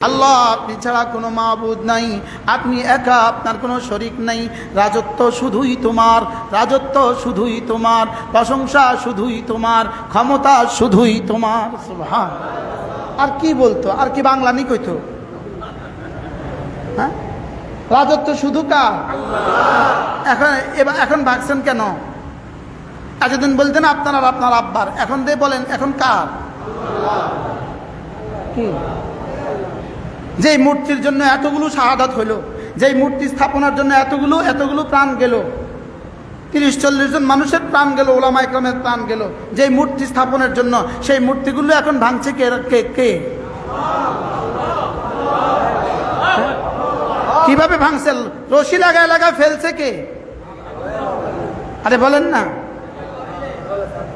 আল্লাহ, আপনি ছাড়া কোনো মাহবুদ নাই। আপনি একা, আপনার কোনো শরিক নাই। রাজত্ব শুধুই তোমার, রাজত্ব শুধুই তোমার, প্রশংসা শুধুই তোমার, ক্ষমতা শুধুই তোমার। হ্যাঁ আর কি বলতো? আর কি বাংলা নি কইতো? হ্যাঁ? রাজত্ব শুধু কার? এখন, এবার, এখন ভাগছেন কেন? এতদিন বলতেন আপনার আর আপনার আব্বার। এখন দিয়ে বলেন, এখন কার? কি? যেই মূর্তির জন্য এতগুলো শাহাদাত হইল, যেই মূর্তি স্থাপনার জন্য এতগুলো এতগুলো প্রাণ গেল, তিরিশ, চল্লিশ জন মানুষের প্রাণ গেল, ওলামা ইকরামের প্রাণ গেল, যেই মূর্তি স্থাপনের জন্য, সেই মূর্তিগুলো এখন ভাঙছে কে কে কে? কীভাবে ভাঙছে? রশি লাগায় লাগায় ফেলছে কে? আরে বলেন না।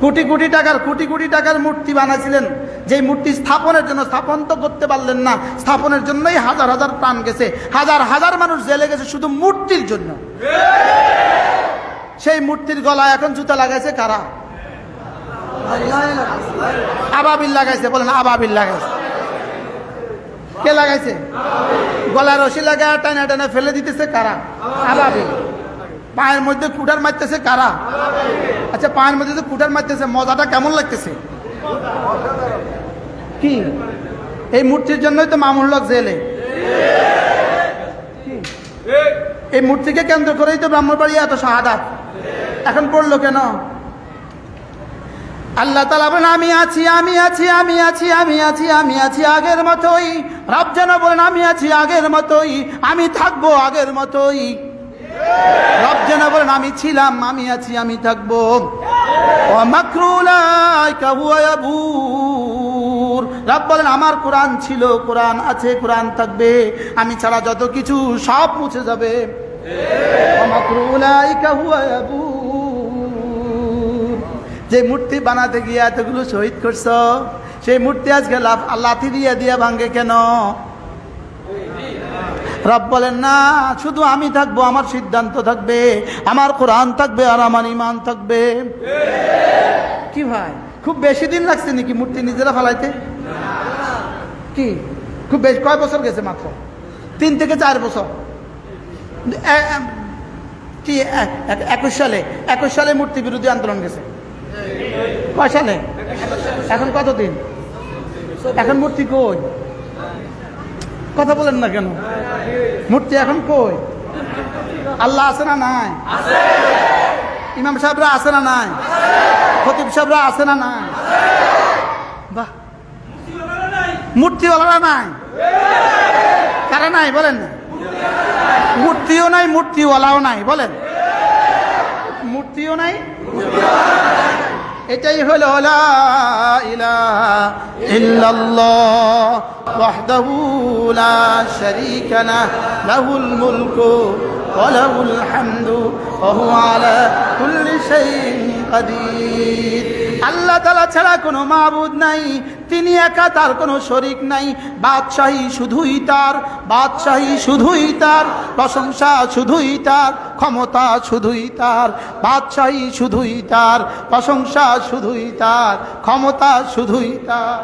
কোটি কোটি টাকার, কোটি কোটি টাকার মূর্তি বানাছিলেন যেই মূর্তি স্থাপনের জন্য স্থাপন তো করতে পারলেন না, স্থাপনের জন্যই হাজার হাজার প্রাণ গেছে। হাজার হাজার মানুষ জেলে গেছে শুধু মূর্তির জন্য। সেই মূর্তির গলায় এখন জুতা লাগাইছে কারা? আবাবিল লাগাইছে, বলেন আবাবিল লাগাইছে। কে লাগাইছে? গলায় রশি লাগায় টানা টানা ফেলে দিতেছে কারা? আবাবিল। পায়ের মধ্যে কুটার মারতেছে কারা? আচ্ছা পায়ের মধ্যে কুটার মারতেছে, মজাটা কেমন লাগতেছে? কি? এই মূর্তির জন্যই তো মামুন লোক জেলে। এই মূর্তিকে কেন্দ্র করেই তো ব্রাহ্মণবাড়ি এত শাহাদাত। এখন পড়ল কেন? আল্লাহ তালা বলেন, আমি আছি আমি আছি আমি আছি আমি আছি আমি আছি আগের মতোই। রব যেন বলেন, আমি আছি আগের মতোই, আমি থাকব আগের মতোই। রব যেন বলেন, আমি ছিলাম, আমি আছি, আমি থাকব। রব বলেন, আমার কোরআন ছিল, কোরআন আছে, কোরআন থাকবে। আমি ছাড়া যত কিছু সব মুছে যাবে। যে মূর্তি বানাতে গিয়ে এতগুলো শহীদ করছ, সেই মূর্তি আজকে লাফ- লাথি দিয়ে দিয়ে ভাঙ্গে কেন? রব বলেন না শুধু আমি থাকব আমার সিদ্ধান্ত থাকবে আমার কোরআন থাকবে আর আমার ইমান থাকবে। কি ভাই? খুব বেশি দিন লাগছে নাকি মূর্তি নিজেরা ফালাইতে? কি? খুব বেশি কয় বছর গেছে মাত্র? তিন থেকে চার বছর। কি একুশ সালে একুশ সালে মূর্তি বিরোধী আন্দোলন গেছে। কয় সালে। এখন কতদিন? এখন মূর্তি কই? কথা বলেন না কেন? মূর্তি এখন কই? আল্লাহ আছে না নাই? ইমাম সাহেবরা আছে না নাই? খতিব সাহেবরা আছে না নাই? বাহ। মূর্তিওয়ালারা নাই? কারা নাই বলেন? মূর্তিও নাই, মূর্তিওয়ালাও নাই, বলেন? মূর্তিও নাই? এটাই হলো ইল্লাল্লাহ ওয়াহদাহু লা শারীকা লাহ লাহুল মুলকু হামদু ওয়া হুয়া আলা কুল্লি শাইইন কাদির। আল্লাহ তাআলা ছাড়া কোনো মাবুদ নাই, তিনি একা তার কোনো শরিক নাই। বাদশাহী শুধুই তার, বাদশাহী শুধুই তার, প্রশংসা শুধুই তার, ক্ষমতা শুধুই তার, বাদশাহী শুধুই তার, প্রশংসা শুধুই তার, ক্ষমতা শুধুই তার।